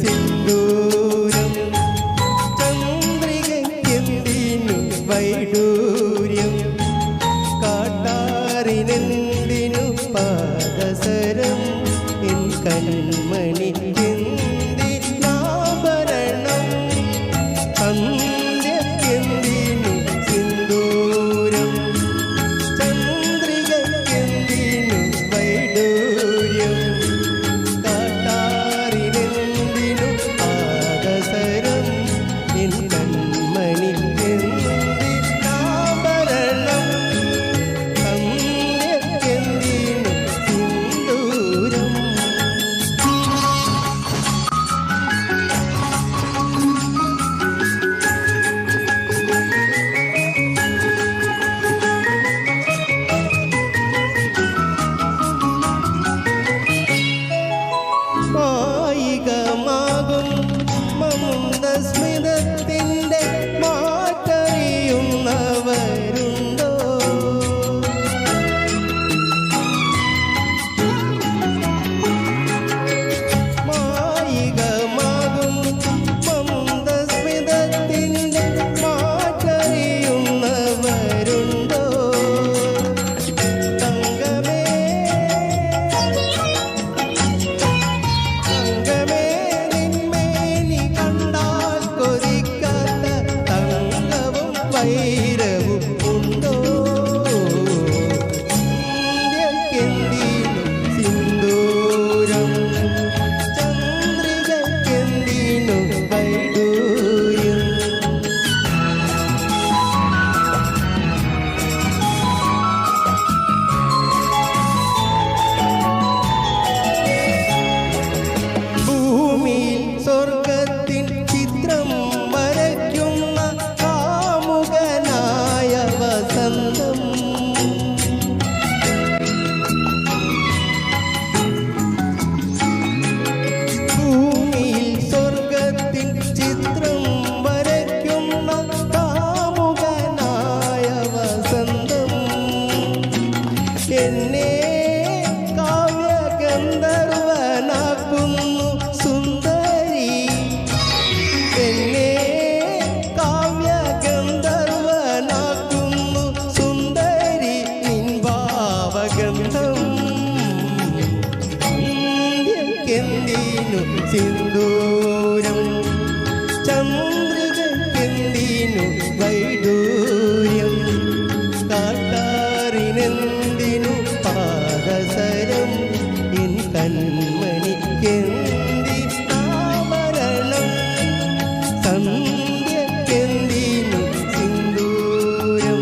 സിന്ദൂരം? ചന്ദ്രികയ്ക്കെന്തിനു വൈഡൂര്യം? കാട്ടാറിനെന്തിനു പാദസരം? N കൺമണിക്കെന്തിനാഭരണം 一个 വൈരവും ഉണ്ടോ? കാവ്യഗന്ധർവനാക്കുന്നു സുന്ദരി. എന്നെ കാവ്യഗന്ധർവനാക്കുന്നു സുന്ദരി നിൻ ഭാവഗന്ധം. ഇന്ത്യക്കെന്തിനു സിന്ദൂരം പാദസരം ഇൻ കൺമണിക്കെന്തിനാഭരണം സന്ധ്യക്കെന്തിനു സിന്ദൂരം?